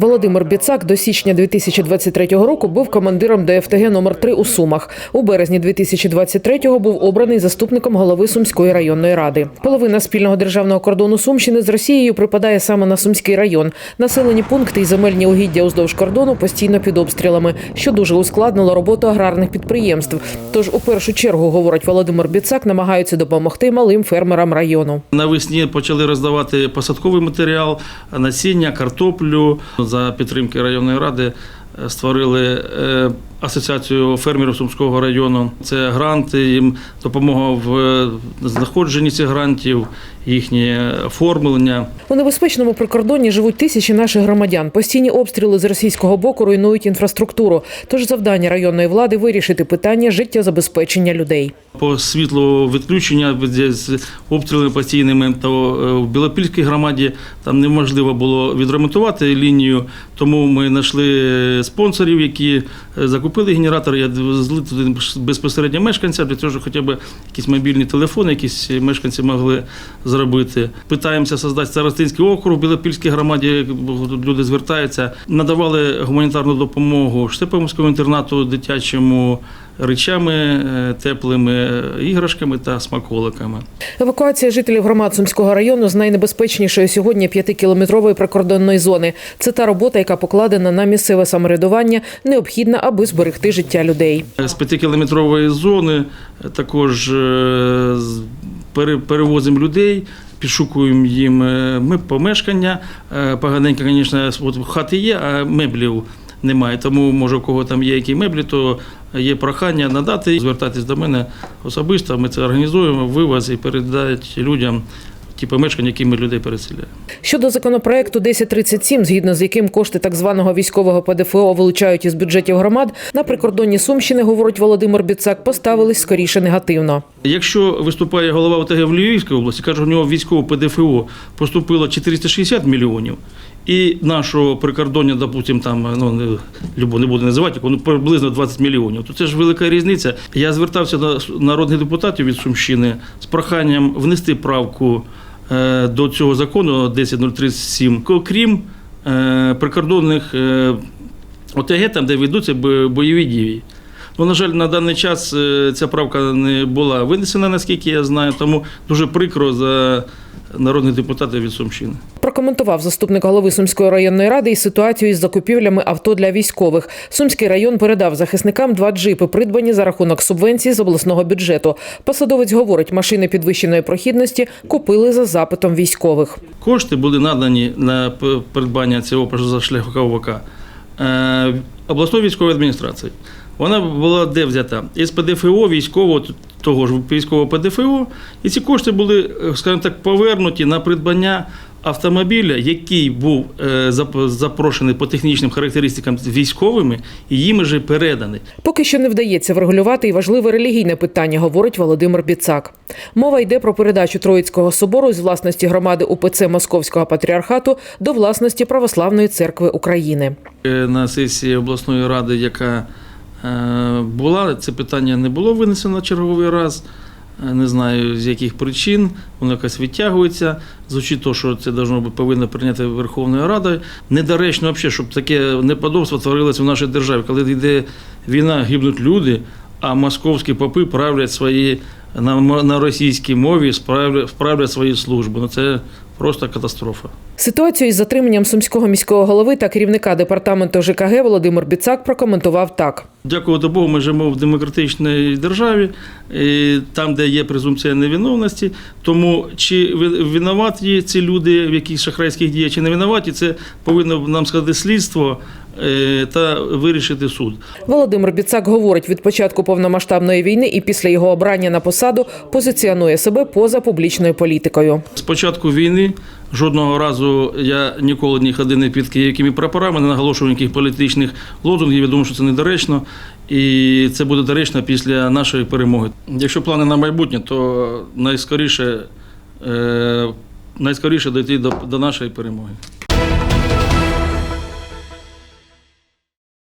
Володимир Біцак до січня 2023 року був командиром ДФТГ номер 3 у Сумах. У березні 2023-го був обраний заступником голови Сумської районної ради. Половина спільного державного кордону Сумщини з Росією припадає саме на Сумський район. Населені пункти і земельні угіддя уздовж кордону постійно під обстрілами, що дуже ускладнило роботу аграрних підприємств. Тож у першу чергу, говорить Володимир Біцак, намагаються допомогти малим фермерам району. Навесні почали роздавати посадковий матеріал, насіння, картоплю. За підтримки районної ради е, створили е, асоціацію фермерів Сумського району. Це гранти, їм допомога в е, знаходженні цих грантів, їхнє оформлення. У небезпечному прикордонні живуть тисячі наших громадян. Постійні обстріли з російського боку руйнують інфраструктуру. Тож завдання районної влади вирішити питання життєзабезпечення людей. По світлу відключення з обстрілами постійними, то е, в Білопільській громаді там неможливо було відремонтувати лінію, тому ми знайшли спонсорів, які е, закупили генератор, я злив туди безпосередньо мешканця, для того, щоб хоча б якісь мобільні телефони, якісь мешканці могли зробити. Питаємося создати старостинський округ в Білопільській громаді, люди звертаються, надавали гуманітарну допомогу Штепомському інтернату дитячому речами е, теплими, е, іграшками та смаколиками. Евакуація жителів громад Сумського району з найнебезпечнішої сьогодні п'ятикілометрової прикордонної зони. Це та робота, яка покладена на місцеве самоврядування, необхідна, аби зберегти життя людей. З п'ятикілометрової зони е, також е, перевозимо людей. Підшукуємо їм е, ми помешкання. Е, Поганенько, звісно, хати є, а меблів немає. Тому, може, у кого там є які меблі, то є прохання надати, звертатись до мене особисто. Ми це організуємо, вивоз і передають людям ті помешкання, які ми людей переселяємо. Щодо законопроекту 1037, згідно з яким кошти так званого військового ПДФО вилучають із бюджетів громад, на прикордонні Сумщини, говорить Володимир Біцак, поставились скоріше негативно. Якщо виступає голова ОТГ в Львівській області, каже, у нього військово ПДФО поступило 460 мільйонів, і нашого прикордоння, допустим, там ну любо не буду називати, ну приблизно 20 мільйонів. То це ж велика різниця. Я звертався до народних депутатів від Сумщини з проханням внести правку е, до цього закону 10037, крім е, прикордонних е, ОТГ, там де ведуться бойові дії. Ну, на жаль, на даний час е, ця правка не була винесена, наскільки я знаю, тому дуже прикро за народних депутатів від Сумщини. Прокоментував заступник голови Сумської районної ради і ситуацію із закупівлями авто для військових. Сумський район передав захисникам два джипи, придбані за рахунок субвенції з обласного бюджету. Посадовець говорить, машини підвищеної прохідності купили за запитом військових. Кошти були надані на придбання цього позашляховика е, обласною військовою адміністрацією. Вона була де взята? Із ПДФО військового того ж військового ПДФО, і ці кошти були, е, скажімо так, повернуті на придбання автомобіля, який був е, запрошений по технічним характеристикам військовими, і їм же переданий. Поки що не вдається врегулювати і важливе релігійне питання, говорить Володимир Біцак. Мова йде про передачу Троїцького собору з власності громади УПЦ Московського патріархату до власності Православної церкви України. Е, на сесії обласної ради, яка була, це питання не було винесено черговий раз. Е, Не знаю з яких причин, воно якось відтягується. Звучить то, що це должно повинно прийняти Верховною Радою. Недоречно взагалі, щоб таке неподобство творилося в нашій державі, коли йде війна, гибнуть люди, а московські попи правлять свої на, на російській мові, справлять, справлять свої служби. Ну це просто катастрофа. Ситуацію із затриманням сумського міського голови та керівника департаменту ЖКГ Володимир Біцак прокоментував так. Дякувати Богу, ми живемо в демократичній державі, і там, де є презумпція невиновності. Тому чи ви- винуваті ці люди в якихось шахрайських діях, чи не винуваті, це повинно нам сказати слідство та вирішити суд. Володимир Біцак говорить, від початку повномасштабної війни і після його обрання на посаду позиціонує себе поза публічною політикою. З початку війни жодного разу я ніколи не ходив не під якими прапорами, не наголошував ніяких політичних лозунгів. Я думаю, що це недоречно, і це буде доречно після нашої перемоги. Якщо плани на майбутнє, то найскоріше, е, найскоріше дійти до, до нашої перемоги.